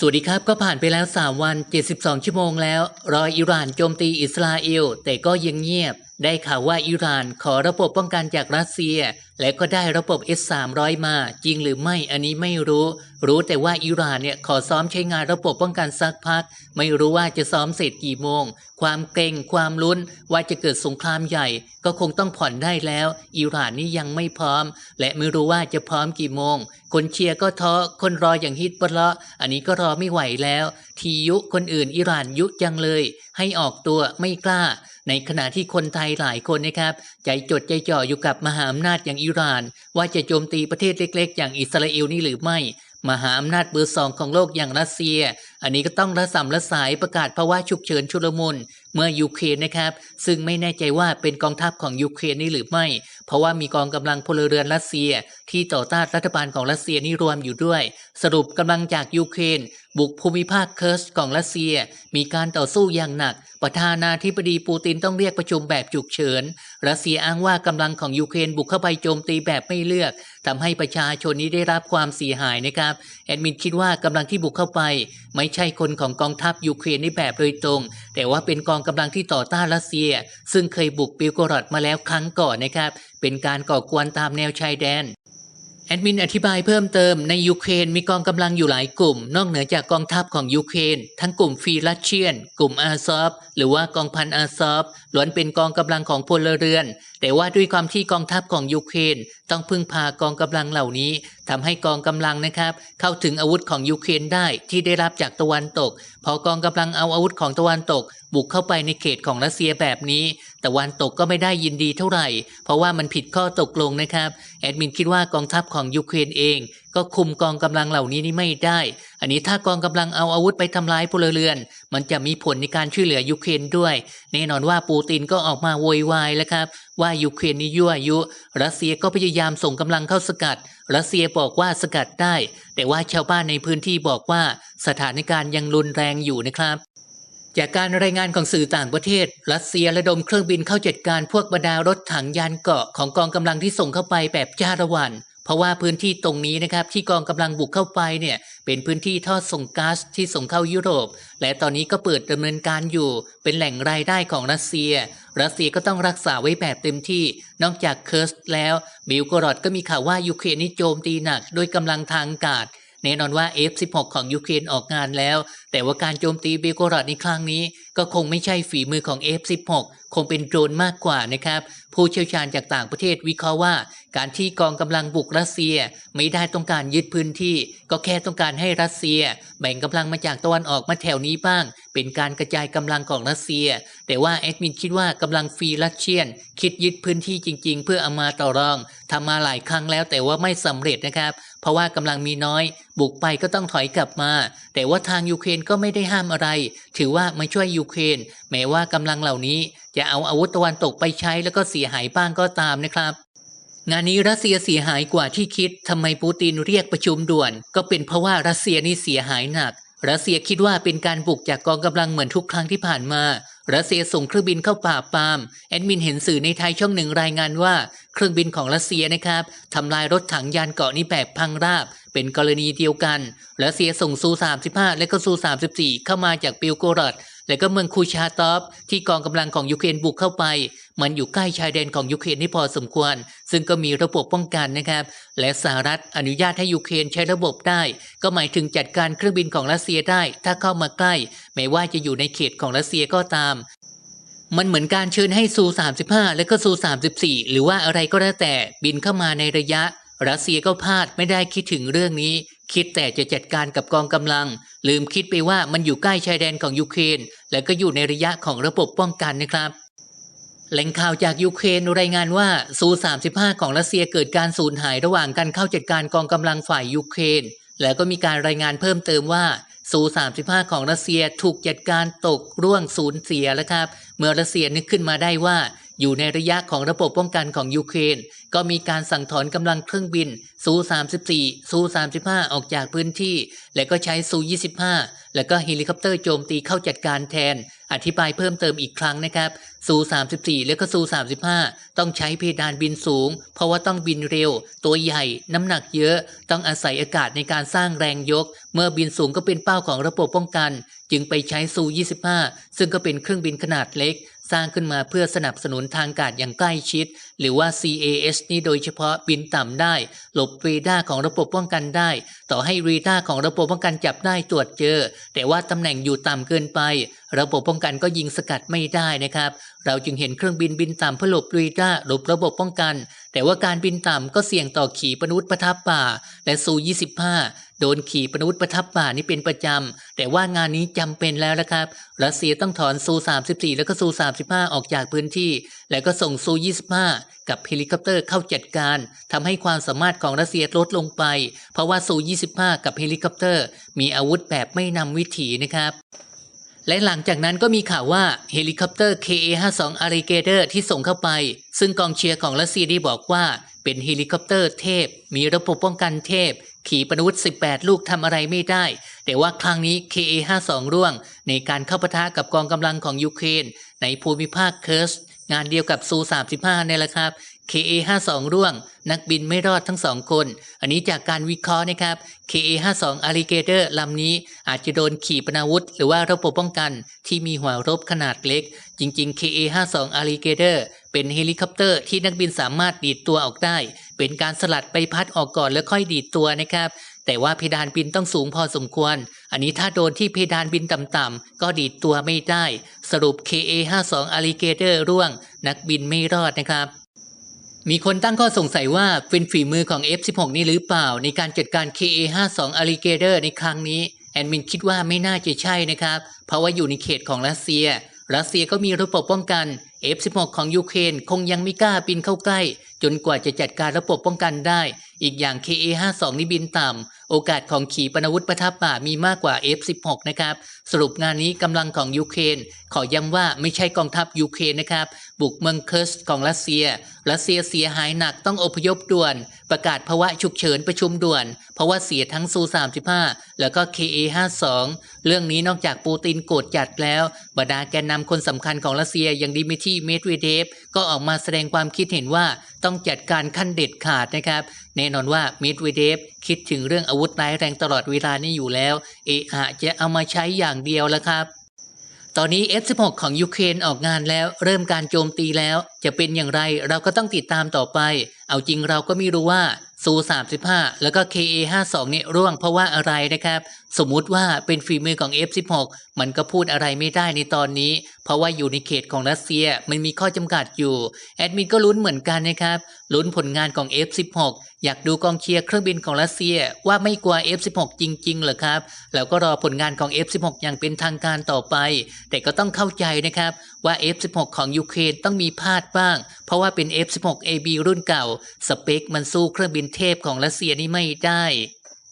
สวัสดีครับก็ผ่านไปแล้ว 3 วัน 72 ชั่วโมงแล้ว รอยอิหร่านโจมตีอิสราเอล แต่ก็ยังเงียบ ได้ข่าวว่าอิหร่านขอระบบป้องกันจากรัสเซีย และก็ได้ระบบ S300 มา จริงหรือไม่อันนี้ไม่รู้ รู้แต่ว่าอิหร่านเนี่ยขอซ้อมใช้งานระบบป้องกันสักพัก ไม่รู้ว่าจะซ้อมเสร็จกี่โมง ความเกรงความลุ้นว่าจะเกิดสงครามใหญ่ ก็คงต้องผ่อนได้แล้ว อิหร่านนี่ยังไม่พร้อม และไม่รู้ว่าจะพร้อมกี่โมง คนเชียร์ก็ท้อคนรออย่างฮิตบละอันนี้ก็รอไม่ไหวแล้ว ทียุคนอื่นอิหร่านยุจังเลย ให้ออกตัวไม่กล้า ในขณะที่คนไทยหลายคนนะครับ ใจจดใจจ่ออยู่กับมหาอำนาจอย่างอิหร่าน ว่าจะโจมตีประเทศเล็ก ๆ อย่างอิสราเอลนี่หรือไม่ มหาอำนาจเบอร์สองของโลกอย่างรัสเซีย อันนี้ก็ต้องระสำระสายประกาศภาวะฉุกเฉินชุลมุน เมื่อยูเครนนะครับ ซึ่งไม่แน่ใจว่าเป็นกองทัพของยูเครนนี่หรือไม่ เพราะว่ามีกองกำลังพลเรือนรัสเซีย ที่ต่อต้านรัฐบาลของรัสเซียนี่รวมอยู่ด้วย สรุปกำลังจากยูเครนบุกภูมิภาคเคิร์สของรัสเซีย มีการต่อสู้อย่างหนัก ประธานาธิบดีปูตินต้องเรียกประชุมแบบฉุกเฉิน รัสเซียอ้างว่ากำลังของยูเครนบุกเข้าไปโจมตีแบบไม่เลือกทำให้ประชาชนนี้ได้รับความเสียหายนะครับ แอดมินคิดว่ากำลังที่บุกเข้าไป ไม่ใช่คนของกองทัพยูเครนในแบบโดยตรง แต่ว่าเป็นกองกำลังที่ต่อต้านรัสเซีย ซึ่งเคยบุกปิวกรอดมาแล้วครั้งก่อนนะครับ เป็นการก่อกวนตามแนวชายแดนแอดมินอธิบายเพิ่มเติมในยูเครนมีกองกำลังอยู่หลายกลุ่ม นอกเหนือจากกองทัพของยูเครนทั้งกลุ่มฟรีรัสเชียน กลุ่มอาซอฟ หรือว่ากองพันอาซอฟล้วนเป็นกองกำลังของพลเรือน แต่ว่าด้วยความที่กองทัพของยูเครนต้องพึ่งพากองกำลังเหล่านี้ทำให้กองกำลังนะครับ เข้าถึงอาวุธของยูเครนได้ที่ได้รับจากตะวันตก พอกองกำลังเอาอาวุธของตะวันตก บุกเข้าไปในเขตของรัสเซียแบบนี้ ตะวันตกก็ไม่ได้ยินดีเท่าไหร่ เพราะว่ามันผิดข้อตกลงนะครับแอดมินคิดว่ากองทัพของยูเครนเอง ก็คุมกองกำลังเหล่านี้นี่ไม่ได้ อันนี้ถ้ากองกำลังเอาอาวุธไปทำร้ายพลเรือน มันจะมีผลในการช่วยเหลือยูเครนด้วย แน่นอนว่าปูตินก็ออกมาโวยวายแล้วครับ ว่ายูเครนนี่ยั่วยุ รัสเซียก็พยายามส่งกำลังเข้าสกัด รัสเซียบอกว่าสกัดได้ แต่ว่าชาวบ้านในพื้นที่บอกว่าสถานการณ์ยังรุนแรงอยู่นะครับจากการรายงานของสื่อต่างประเทศ รัสเซียระดมเครื่องบินเข้าจัดการพวกบรรดารถถังยานเกราะของกองกำลังที่ส่งเข้าไปแบบจ้าละวัน เพราะว่าพื้นที่ตรงนี้นะครับที่กองกำลังบุกเข้าไปเนี่ยเป็นพื้นที่ทอดส่งก๊าซที่ส่งเข้ายุโรป และตอนนี้ก็เปิดดำเนินการอยู่ เป็นแหล่งรายได้ของรัสเซีย รัสเซียก็ต้องรักษาไว้แบบเต็มที่ นอกจากเคิร์สแล้วบิลกรอดก็มีข่าวว่ายูเครนนี่โจมตีหนักโดยกำลังทางอากาศแน่นอนว่า F16 ของยูเครนออกงานแล้วแต่ว่าการโจมตีเบโกรอดในครั้งนี้ ก็คงไม่ใช่ฝีมือของ F16 คงเป็นโดรนมากกว่านะครับ ผู้เชี่ยวชาญจากต่างประเทศวิเคราะห์ว่า การที่กองกำลังบุกรัสเซีย ไม่ได้ต้องการยึดพื้นที่ ก็แค่ต้องการให้รัสเซีย แบ่งกำลังมาจากตะวันออกมาแถวนี้บ้าง เป็นการกระจายกำลังของรัสเซีย แต่ว่าแอดมินคิดว่ากำลังฟรีรัสเชียน คิดยึดพื้นที่จริง ๆ เพื่อเอามาต่อรองทำมาหลายครั้งแล้วแต่ว่าไม่สำเร็จนะครับ เพราะว่ากำลังมีน้อย บุกไปก็ต้องถอยกลับมา แต่ว่าทางยูเครนก็ไม่ได้ห้ามอะไร ถือว่ามาช่วยยูเครนแม้ว่ากำลังเหล่านี้จะเอาอาวุธตะวันตกไปใช้แล้วก็เสียหายบ้างก็ตามนะครับ งานนี้รัสเซียเสียหายกว่าที่คิดทำไมปูตินเรียกประชุมด่วน ก็เป็นเพราะว่ารัสเซียนี่เสียหายหนักรัสเซียคิดว่าเป็นการบุกจากกองกำลังเหมือนทุกครั้งที่ผ่านมา รัสเซียส่งเครื่องบินเข้าป่าปาม แอดมินเห็นสื่อในไทยช่องหนึ่งรายงานว่า เครื่องบินของรัสเซียนะครับทำลายรถถังยานเกาะนี้แบบพังราบ เป็นกรณีเดียวกัน รัสเซียส่งซู 35 และก็ซู 34 เข้ามาจากปิลโกรดและก็เมืองคูชาตอฟที่กองกำลังของยูเครนบุกเข้าไป มันอยู่ใกล้ชายแดนของยูเครนนี่พอสมควร ซึ่งก็มีระบบป้องกันนะครับ และสหรัฐอนุญาตให้ยูเครนใช้ระบบได้ ก็หมายถึงจัดการเครื่องบินของรัสเซียได้ ถ้าเข้ามาใกล้ไม่ว่าจะอยู่ในเขตของรัสเซียก็ตาม มันเหมือนการเชิญให้ซู 35 และก็ซู 34 หรือว่าอะไรก็แล้วแต่บินเข้ามาในระยะรัสเซียก็พลาดไม่ได้คิดถึงเรื่องนี้ คิดแต่จะจัดการกับกองกำลัง ลืมคิดไปว่ามันอยู่ใกล้ชายแดนของยูเครนและก็อยู่ในระยะของระบบป้องกันนะครับ แหล่งข่าวจากยูเครนรายงานว่าซู35 ของรัสเซียเกิดการสูญหายระหว่างการเข้าจัดการกองกำลังฝ่ายยูเครน แล้วก็มีการรายงานเพิ่มเติมว่าซู35 ของรัสเซียถูกจัดการตกร่วงสูญเสียแล้วครับ เมื่อรัสเซียนึกขึ้นมาได้ว่า อยู่ในระยะของระบบป้องกันของยูเครน ก็มีการสั่งถอนกำลังเครื่องบินซู34ซู35 ออกจากพื้นที่ และก็ใช้ซู25 แล้วก็เฮลิคอปเตอร์โจมตีเข้าจัดการแทน อธิบายเพิ่มเติมอีกครั้งนะครับซู34 และก็ซู35 ต้องใช้เพดานบินสูง เพราะว่าต้องบินเร็ว ตัวใหญ่ น้ำหนักเยอะ ต้องอาศัยอากาศในการสร้างแรงยก เมื่อบินสูงก็เป็นเป้าของระบบป้องกัน จึงไปใช้ซู25 ซึ่งก็เป็นเครื่องบินขนาดเล็ก สร้างขึ้นมาเพื่อสนับสนุนทางกาศอย่างใกล้ชิด หรือว่า CAS นี่โดยเฉพาะบินต่ำได้ หลบเรดาร์ของระบบป้องกันได้ ต่อให้เรดาร์ของระบบป้องกันจับได้ตรวจเจอ แต่ว่าตำแหน่งอยู่ต่ำเกินไป ระบบป้องกันก็ยิงสกัดไม่ได้นะครับ เราจึงเห็นเครื่องบินบินต่ำเพื่อหลบเรดาร์หลบระบบป้องกัน แต่ว่าการบินต่ำก็เสี่ยงต่อขีปนาวุธประทับป่า และซู 25 โดนขี่ปนาวุธประทับป่านี่เป็นประจำ แต่ว่างานนี้จำเป็นแล้วนะครับ รัสเซียต้องถอนซู 34 แล้วก็ซู 35 ออกจากพื้นที่ แล้วก็ส่งซู 25 กับเฮลิคอปเตอร์เข้าจัดการทำให้ความสามารถของรัสเซียลดลงไป เพราะว่าซู 25 กับเฮลิคอปเตอร์ มีอาวุธแบบไม่นำวิถีนะครับและหลังจากนั้นก็มีข่าวว่าเฮลิคอปเตอร์ KA-52 Alligator ที่ส่งเข้าไป ซึ่งกองเชียร์ของรัสเซียได้บอกว่าเป็นเฮลิคอปเตอร์เทพ มีระบบป้องกันเทพ ขีปนาวุธ 18 ลูกทำอะไรไม่ได้ แต่ว่าครั้งนี้ KA-52 ร่วง ในการเข้าปะทะกับกองกำลังของยูเครนในภูมิภาคเคิร์สงานเดียวกับซู35เนี่ยแหละครับ KA52 ร่วง นักบินไม่รอดทั้งสองคน อันนี้จากการวิเคราะห์นะครับ KA52 Alligator ลำนี้อาจจะโดนขีปนาวุธ หรือว่าระบบป้องกันที่มีหัวรบขนาดเล็ก จริง ๆ KA52 Alligator เป็นเฮลิคอปเตอร์ที่นักบินสามารถดีดตัวออกได้ เป็นการสลัดใบพัดออกก่อนแล้วค่อยดีดตัวนะครับ แต่ว่าเพดานบินต้องสูงพอสมควร อันนี้ถ้าโดนที่เพดานบินต่ำๆก็ดีดตัวไม่ได้ สรุป KA52 Alligator ร่วง นักบินไม่รอดนะครับ มีคนตั้งข้อสงสัยว่าเป็นฝีมือของ F16 นี่หรือเปล่า ในการจัดการ KA52 Alligator ในครั้งนี้แอดมินคิดว่าไม่น่าจะใช่นะครับ เพราะว่าอยู่ในเขตของรัสเซีย รัสเซียก็มีระบบป้องกัน F16 ของยูเครนคงยังไม่กล้าบินเข้าใกล้ จนกว่าจะจัดการระบบป้องกันได้ อีกอย่าง KA52 นี่บินต่ำ โอกาสของขีปนาวุธประทับป่ามีมากกว่า F16 นะครับ สรุปงานนี้กำลังของยูเครนขอย้ำว่าไม่ใช่กองทัพยูเครนนะครับ บุกเมืองเคิร์สของรัสเซีย รัสเซียเสียหายหนักต้องอพยพด่วน ประกาศภาวะฉุกเฉินประชุมด่วน เพราะว่าเสียทั้งซู 35 แล้วก็ KA52 เรื่องนี้นอกจากปูตินโกรธจัดแล้ว บรรดาแกนนำคนสำคัญของรัสเซียอย่างดิมิทรีเมดเวเดฟก็ออกมาแสดงความคิดเห็นว่าต้องจัดการขั้นเด็ดขาดนะครับ แน่นอนว่าเมดเวเดฟคิดถึงเรื่องอาวุธร้ายแรงตลอดเวลานี่อยู่แล้ว เออะจะเอามาใช้อย่างเดียวแล้วครับ ตอนนี้ F16 ของยูเครนออกงานแล้ว เริ่มการโจมตีแล้ว จะเป็นอย่างไรเราก็ต้องติดตามต่อไป เอาจริงเราก็ไม่รู้ว่า ซู35 แล้วก็ KA52 นี่ร่วงเพราะว่าอะไรนะครับ สมมุติว่าเป็นฝีมือของ F16 มันก็พูดอะไรไม่ได้ในตอนนี้ เพราะว่าอยู่ในเขตของรัสเซียมันมีข้อจำกัดอยู่ แอดมินก็ลุ้นเหมือนกันนะครับลุ้นผลงานของ F16 อยากดูกองเชียร์เครื่องบินของรัสเซียว่าไม่กลัว F16 จริงๆเหรอครับแล้วก็รอผลงานของ F16 อย่างเป็นทางการต่อไป แต่ก็ต้องเข้าใจนะครับว่า F16 ของยูเครนต้องมีพลาดบ้าง เพราะว่าเป็น F16AB รุ่นเก่า สเปคมันสู้เครื่องบินเทพของรัสเซียนี่ไม่ได้